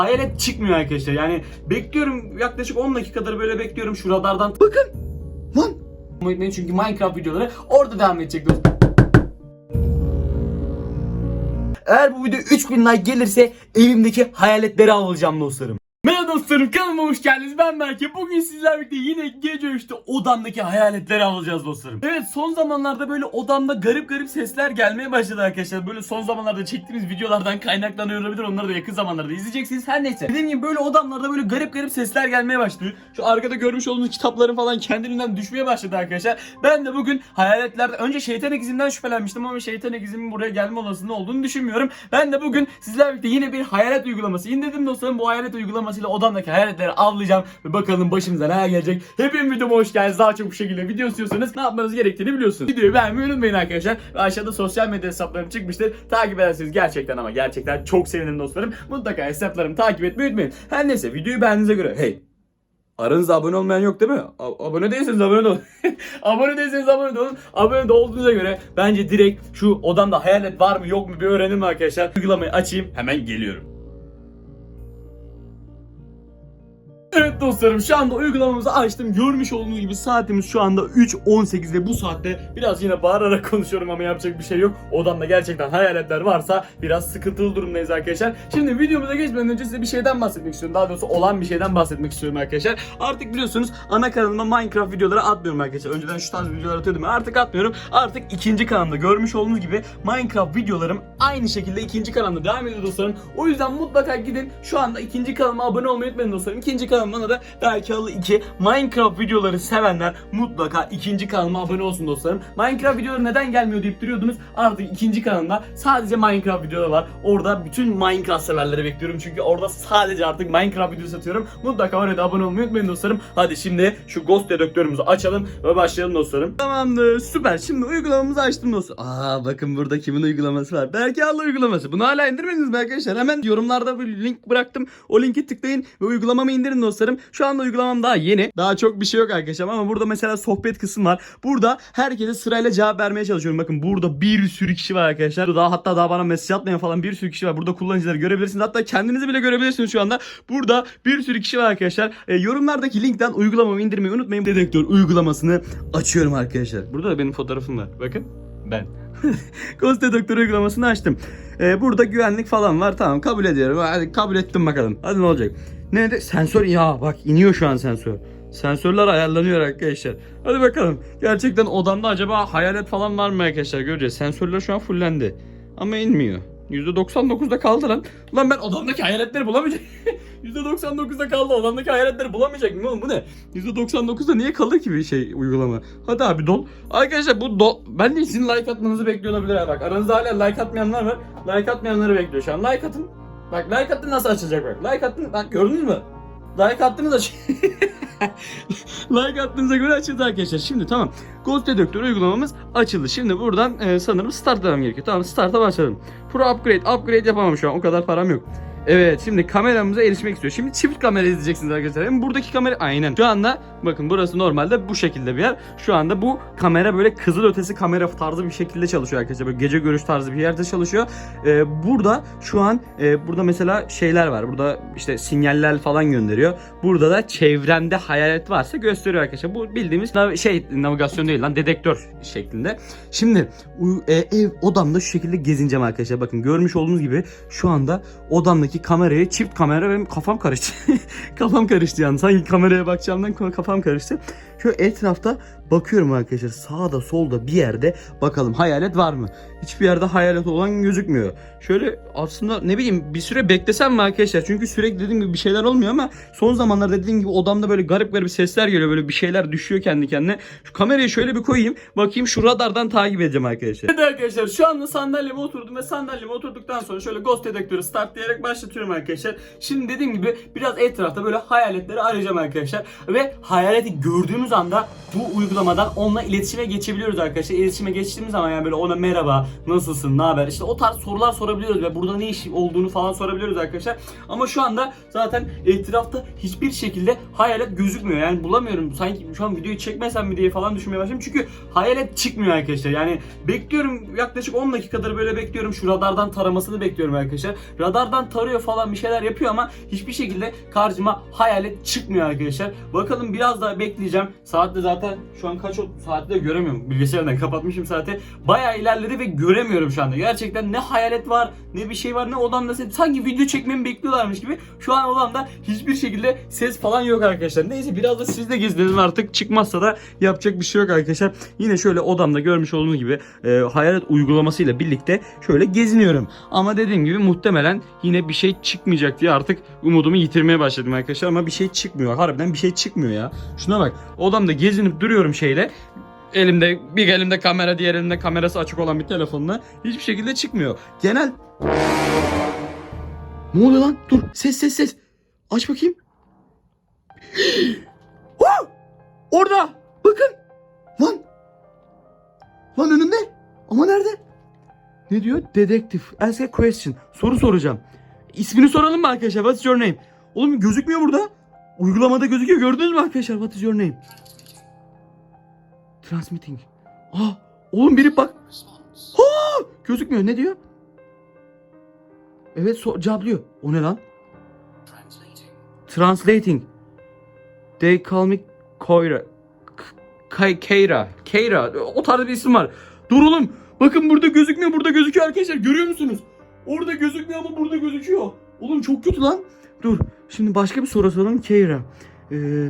Hayalet çıkmıyor arkadaşlar. Yani bekliyorum yaklaşık 10 dakikadır böyle bekliyorum şu radardan. Bakın. Lan. Unutmayın çünkü Minecraft videoları orada devam edecek dostum. Eğer bu video 3000 like gelirse evimdeki hayaletleri avlayacağım dostlarım. Merhaba dostlarım kanalıma hoş geldiniz. Ben Berke. Bugün sizlerle birlikte yine gece 3'te odamdaki hayaletleri alacağız dostlarım. Evet son zamanlarda böyle odamda garip garip sesler gelmeye başladı arkadaşlar. Böyle son zamanlarda çektiğimiz videolardan kaynaklanıyor olabilir. Onları da yakın zamanlarda izleyeceksiniz. Her neyse. Dediğim gibi böyle odamlarda böyle garip garip sesler gelmeye başlıyor. Şu arkada görmüş olduğunuz kitapların falan kendiliğinden düşmeye başladı arkadaşlar. Ben de bugün hayaletlerde önce şeytan izinden şüphelenmiştim ama şeytan izimin buraya gelme olasılığı olduğunu düşünmüyorum. Ben de bugün sizlerle birlikte yine bir hayalet uygulaması indirdim dostlarım. Bu hayalet uygulamasıyla odamdaki hayaletleri avlayacağım ve bakalım başımıza neler gelecek. Hepim videoma hoş geldiniz. Daha çok bu şekilde video istiyorsanız ne yapmanız gerektiğini biliyorsunuz. Videoyu beğenmeyi unutmayın arkadaşlar. Ve aşağıda sosyal medya hesaplarım çıkmıştır. Takip ederseniz gerçekten ama gerçekten çok sevinirim dostlarım. Mutlaka hesaplarımı takip etmeyi unutmayın. Her neyse videoyu beğendiğinize göre hey Aranızda abone olmayan yok değil mi? A- abone değilseniz abone olun. abone değilseniz abone olun. Abone de olduğunuza göre bence direkt şu odamda hayalet var mı yok mu bir öğrenelim arkadaşlar. Uygulamayı açayım hemen geliyorum. Evet dostlarım şu anda uygulamamızı açtım. Görmüş olduğunuz gibi saatimiz şu anda 3.18 ve bu saatte biraz yine bağırarak konuşuyorum ama yapacak bir şey yok. Odamda gerçekten hayaletler varsa biraz sıkıntılı durumdayız arkadaşlar. Şimdi videomuza geçmeden önce size bir şeyden bahsetmek istiyorum. Daha doğrusu olan bir şeyden bahsetmek istiyorum arkadaşlar. Artık biliyorsunuz ana kanalıma Minecraft videoları atmıyorum arkadaşlar. Önceden şu tarz videolar atıyordum. Artık atmıyorum. Artık ikinci kanalımda görmüş olduğunuz gibi Minecraft videolarım aynı şekilde ikinci kanalımda devam ediyor dostlarım. O yüzden mutlaka gidin şu anda ikinci kanalıma abone olmayı unutmayın dostlarım. İkinci kanalımda da belki halı 2 Minecraft videoları sevenler mutlaka ikinci kanalıma abone olsun dostlarım. Minecraft videoları neden gelmiyor deyip duruyordunuz. Artık ikinci kanalımda sadece Minecraft videoları var. Orada bütün Minecraft severleri bekliyorum. Çünkü orada sadece artık Minecraft videosu atıyorum. Mutlaka oraya da abone olmayı unutmayın dostlarım. Hadi şimdi şu Ghost dedektörümüzü açalım ve başlayalım dostlarım. Tamamdır süper. Şimdi uygulamamızı açtım dostum. Aa bakın burada kimin uygulaması var. Belki Allah uygulaması. Bunu hala indirmediniz mi arkadaşlar? Hemen yorumlarda bir link bıraktım. O linki tıklayın ve uygulamamı indirin dostlarım. Şu anda uygulamam daha yeni. Daha çok bir şey yok arkadaşlar ama burada mesela sohbet kısmı var. Burada herkese sırayla cevap vermeye çalışıyorum. Bakın burada bir sürü kişi var arkadaşlar. Daha hatta daha bana mesaj atmayan falan bir sürü kişi var. Burada kullanıcıları görebilirsiniz. Hatta kendinizi bile görebilirsiniz şu anda. Burada bir sürü kişi var arkadaşlar. E, yorumlardaki linkten uygulamamı indirmeyi unutmayın. Dedektör uygulamasını açıyorum arkadaşlar. Burada da benim fotoğrafım var. Bakın ben. Ghost Dedektör uygulamasını açtım. Ee, burada güvenlik falan var. Tamam kabul ediyorum. Hadi kabul ettim bakalım. Hadi ne olacak? Ne de sensör ya bak iniyor şu an sensör. Sensörler ayarlanıyor arkadaşlar. Hadi bakalım. Gerçekten odamda acaba hayalet falan var mı arkadaşlar göreceğiz. Sensörler şu an fullendi. Ama inmiyor. %99'da kaldı lan. Ulan ben odamdaki hayaletleri bulamayacak. %99'da kaldı. Odamdaki hayaletleri bulamayacak mı oğlum bu ne? %99'da niye kalır ki bir şey uygulama? Hadi abi dol. Arkadaşlar bu dol. Ben de sizin like atmanızı bekliyor olabilir. Bak aranızda hala like atmayanlar var. Like atmayanları bekliyor şu an. Like atın. Bak like attın nasıl açılacak bak. Like attın. Bak gördünüz mü? Like attınız aç. like attığınıza göre açıldı arkadaşlar. Şimdi tamam. Ghost Detector uygulamamız açıldı. Şimdi buradan e, sanırım start demem gerekiyor. Tamam start'a başladım. Pro upgrade. Upgrade yapamam şu an. O kadar param yok. Evet şimdi kameramıza erişmek istiyor. Şimdi çift kamera izleyeceksiniz arkadaşlar. Hem buradaki kamera aynen. Şu anda bakın burası normalde bu şekilde bir yer. Şu anda bu kamera böyle kızıl ötesi kamera tarzı bir şekilde çalışıyor arkadaşlar. Böyle gece görüş tarzı bir yerde çalışıyor. Ee, burada şu an e, burada mesela şeyler var. Burada işte sinyaller falan gönderiyor. Burada da çevremde hayalet varsa gösteriyor arkadaşlar. Bu bildiğimiz nav- şey navigasyon değil lan dedektör şeklinde. Şimdi e, ev odamda şu şekilde gezineceğim arkadaşlar. Bakın görmüş olduğunuz gibi şu anda odamdaki kameraya çift kamera benim kafam karıştı. kafam karıştı yani. Sanki kameraya bakacağımdan ka- kafam karıştı. Şu etrafta bakıyorum arkadaşlar. Sağda solda bir yerde bakalım hayalet var mı? Hiçbir yerde hayalet olan gözükmüyor. Şöyle aslında ne bileyim bir süre beklesem mi arkadaşlar? Çünkü sürekli dediğim gibi bir şeyler olmuyor ama son zamanlarda dediğim gibi odamda böyle garip garip sesler geliyor. Böyle bir şeyler düşüyor kendi kendine. Şu kamerayı şöyle bir koyayım. Bakayım şu radardan takip edeceğim arkadaşlar. Evet arkadaşlar şu anda sandalyeme oturdum ve sandalyeme oturduktan sonra şöyle ghost dedektörü start diyerek başlatıyorum arkadaşlar. Şimdi dediğim gibi biraz etrafta böyle hayaletleri arayacağım arkadaşlar. Ve hayaleti gördüğümüz anda bu uygulama uygulamadan onunla iletişime geçebiliyoruz arkadaşlar. İletişime geçtiğimiz zaman yani böyle ona merhaba, nasılsın, ne haber? İşte o tarz sorular sorabiliyoruz ve burada ne iş olduğunu falan sorabiliyoruz arkadaşlar. Ama şu anda zaten etrafta hiçbir şekilde hayalet gözükmüyor. Yani bulamıyorum. Sanki şu an videoyu çekmesem mi diye falan düşünmeye başladım. Çünkü hayalet çıkmıyor arkadaşlar. Yani bekliyorum yaklaşık 10 dakikadır böyle bekliyorum. Şu radardan taramasını bekliyorum arkadaşlar. Radardan tarıyor falan bir şeyler yapıyor ama hiçbir şekilde karşıma hayalet çıkmıyor arkadaşlar. Bakalım biraz daha bekleyeceğim. Saatte zaten şu an kaç? Saatte de göremiyorum. Bilgisayardan kapatmışım saati. Bayağı ilerledi ve göremiyorum şu anda. Gerçekten ne hayalet var ne bir şey var ne odamda ses. Sanki video çekmemi bekliyorlarmış gibi. Şu an odamda hiçbir şekilde ses falan yok arkadaşlar. Neyse biraz da siz de gezdirin artık. Çıkmazsa da yapacak bir şey yok arkadaşlar. Yine şöyle odamda görmüş olduğunuz gibi e, hayalet uygulamasıyla birlikte şöyle geziniyorum. Ama dediğim gibi muhtemelen yine bir şey çıkmayacak diye artık umudumu yitirmeye başladım arkadaşlar. Ama bir şey çıkmıyor. Harbiden bir şey çıkmıyor ya. Şuna bak. Odamda gezinip duruyorum şeyle. Elimde bir elimde kamera diğer elimde kamerası açık olan bir telefonla hiçbir şekilde çıkmıyor. Genel Ne oluyor lan? Dur ses ses ses. Aç bakayım. Oh! Orada. Bakın. Lan. Lan önünde. Ama nerede? Ne diyor? Dedektif. Ask a question. Soru soracağım. İsmini soralım mı arkadaşlar? What's your name? Oğlum gözükmüyor burada. Uygulamada gözüküyor. Gördünüz mü arkadaşlar? What is your name? Transmitting. Aa, oğlum biri bak. Ha, gözükmüyor. Ne diyor? Evet so cevaplıyor. O ne lan? Translating. They call me Koira. K- Keira. Keira. O tarz bir isim var. Dur oğlum. Bakın burada gözükmüyor. Burada gözüküyor arkadaşlar. Görüyor musunuz? Orada gözükmüyor ama burada gözüküyor. Oğlum çok kötü lan. Dur. Şimdi başka bir soru soralım. Keira. Ee,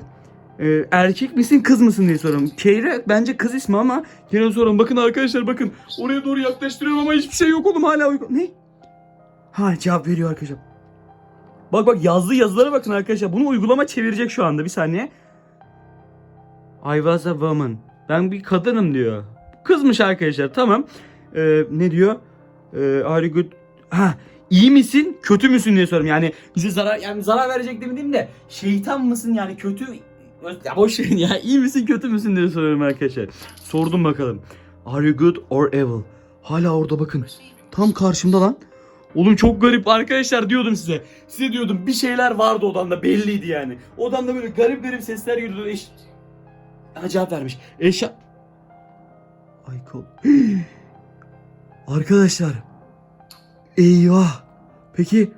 e, erkek misin kız mısın diye soralım. Keira bence kız ismi ama yine soralım. Bakın arkadaşlar bakın. Oraya doğru yaklaştırıyorum ama hiçbir şey yok oğlum hala uygun. Ne? Ha cevap veriyor arkadaşlar. Bak bak yazdığı yazılara bakın arkadaşlar. Bunu uygulama çevirecek şu anda. Bir saniye. I was a woman. Ben bir kadınım diyor. Kızmış arkadaşlar. Tamam. Ee, ne diyor? Ee, are good? Ha, iyi misin? Kötü müsün diye soruyorum. Yani bize zarar yani zarar verecek demeyeyim de şeytan mısın yani kötü ya boş verin ya. iyi misin kötü müsün diye soruyorum arkadaşlar. Sordum bakalım. Are you good or evil? Hala orada bakın. Tam karşımda lan. Oğlum çok garip arkadaşlar diyordum size. Size diyordum bir şeyler vardı odamda belliydi yani. Odamda böyle garip garip sesler geliyordu. Eş... Ha, cevap vermiş. Eşya... Ay kol. Arkadaşlar. Eyvah. Peki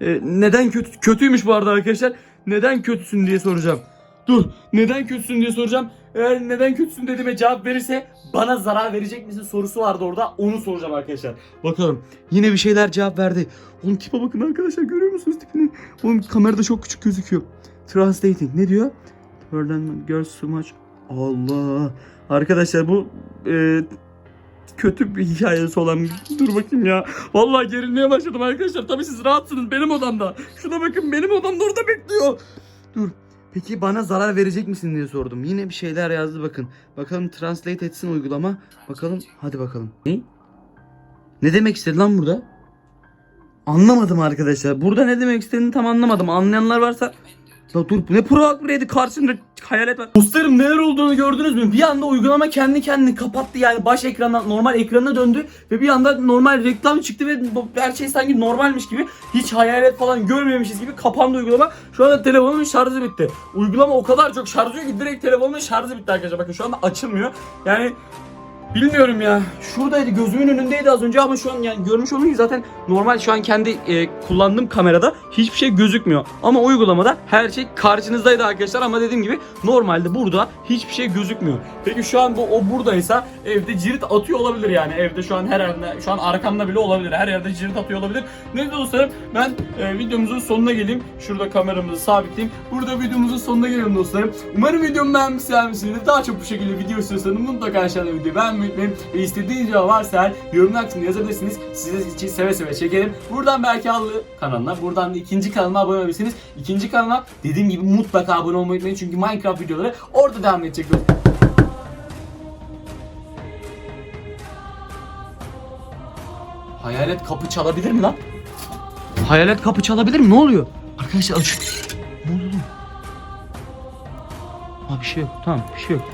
e, neden kötü kötüymüş bu arada arkadaşlar? Neden kötüsün diye soracağım. Dur. Neden kötüsün diye soracağım. Eğer neden kötüsün dediğime cevap verirse bana zarar verecek misin sorusu vardı orada. Onu soracağım arkadaşlar. Bakalım. Yine bir şeyler cevap verdi. Oğlum tipe bakın arkadaşlar görüyor musunuz tipini? Oğlum kamerada çok küçük gözüküyor. Translating ne diyor? Burden girls so much. Allah. Arkadaşlar bu e, kötü bir hikayesi olan dur bakayım ya. Vallahi gerilmeye başladım arkadaşlar. Tabii siz rahatsınız benim odamda. Şuna bakın benim odamda orada bekliyor. Dur. Peki bana zarar verecek misin diye sordum. Yine bir şeyler yazdı bakın. Bakalım translate etsin uygulama. Bakalım hadi bakalım. Ne? Ne demek istedi lan burada? Anlamadım arkadaşlar. Burada ne demek istediğini tam anlamadım. Anlayanlar varsa ya dur ne progredi karşımda hayalet var. Dostlarım neler olduğunu gördünüz mü? Bir anda uygulama kendi kendini kapattı yani baş ekrandan normal ekranına döndü ve bir anda normal reklam çıktı ve her şey sanki normalmiş gibi hiç hayalet falan görmemişiz gibi kapandı uygulama. Şu anda telefonumun şarjı bitti. Uygulama o kadar çok şarjıyor ki direkt telefonumun şarjı bitti arkadaşlar. Bakın şu anda açılmıyor. Yani Bilmiyorum ya. Şuradaydı gözümün önündeydi az önce ama şu an yani görmüş olduğunuz gibi zaten normal şu an kendi e, kullandığım kamerada hiçbir şey gözükmüyor. Ama uygulamada her şey karşınızdaydı arkadaşlar ama dediğim gibi normalde burada hiçbir şey gözükmüyor. Peki şu an bu o buradaysa evde cirit atıyor olabilir yani. Evde şu an her yerde şu an arkamda bile olabilir. Her yerde cirit atıyor olabilir. Neyse dostlarım ben e, videomuzun sonuna geleyim. Şurada kameramızı sabitleyeyim. Burada videomuzun sonuna geliyorum dostlarım. Umarım videomu beğenmişsinizdir. Daha çok bu şekilde video istiyorsanız mutlaka aşağıda videoyu beğenmeyi unutmayın. Ve istediğiniz cevap varsa eğer yorumlar kısmına yazabilirsiniz. Size için seve seve çekerim. Buradan belki Allı kanalına, buradan da ikinci kanalıma abone olabilirsiniz. İkinci kanalıma dediğim gibi mutlaka abone olmayı unutmayın. Çünkü Minecraft videoları orada devam edecek. Hayalet kapı çalabilir mi lan? Hayalet kapı çalabilir mi? Ne oluyor? Arkadaşlar aç. Ne oldu? Ha bir şey yok. Tamam bir şey yok.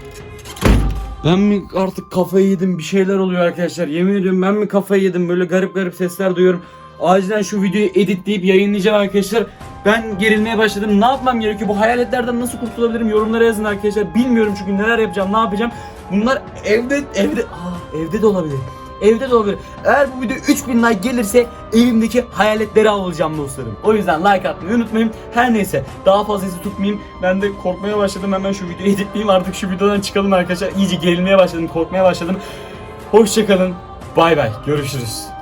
Ben mi artık kafayı yedim bir şeyler oluyor arkadaşlar. Yemin ediyorum ben mi kafayı yedim böyle garip garip sesler duyuyorum. Acilen şu videoyu editleyip yayınlayacağım arkadaşlar. Ben gerilmeye başladım. Ne yapmam gerekiyor? Bu hayaletlerden nasıl kurtulabilirim? Yorumlara yazın arkadaşlar. Bilmiyorum çünkü neler yapacağım, ne yapacağım. Bunlar evde evde Aa, evde de olabilir. Evde de. Eğer bu video 3000 like gelirse evimdeki hayaletleri avlayacağım dostlarım. O yüzden like atmayı unutmayın. Her neyse daha fazla sizi tutmayayım. Ben de korkmaya başladım. Hemen şu videoyu editleyeyim. Artık şu videodan çıkalım arkadaşlar. İyice gerilmeye başladım, korkmaya başladım. Hoşçakalın. Bay bay. Görüşürüz.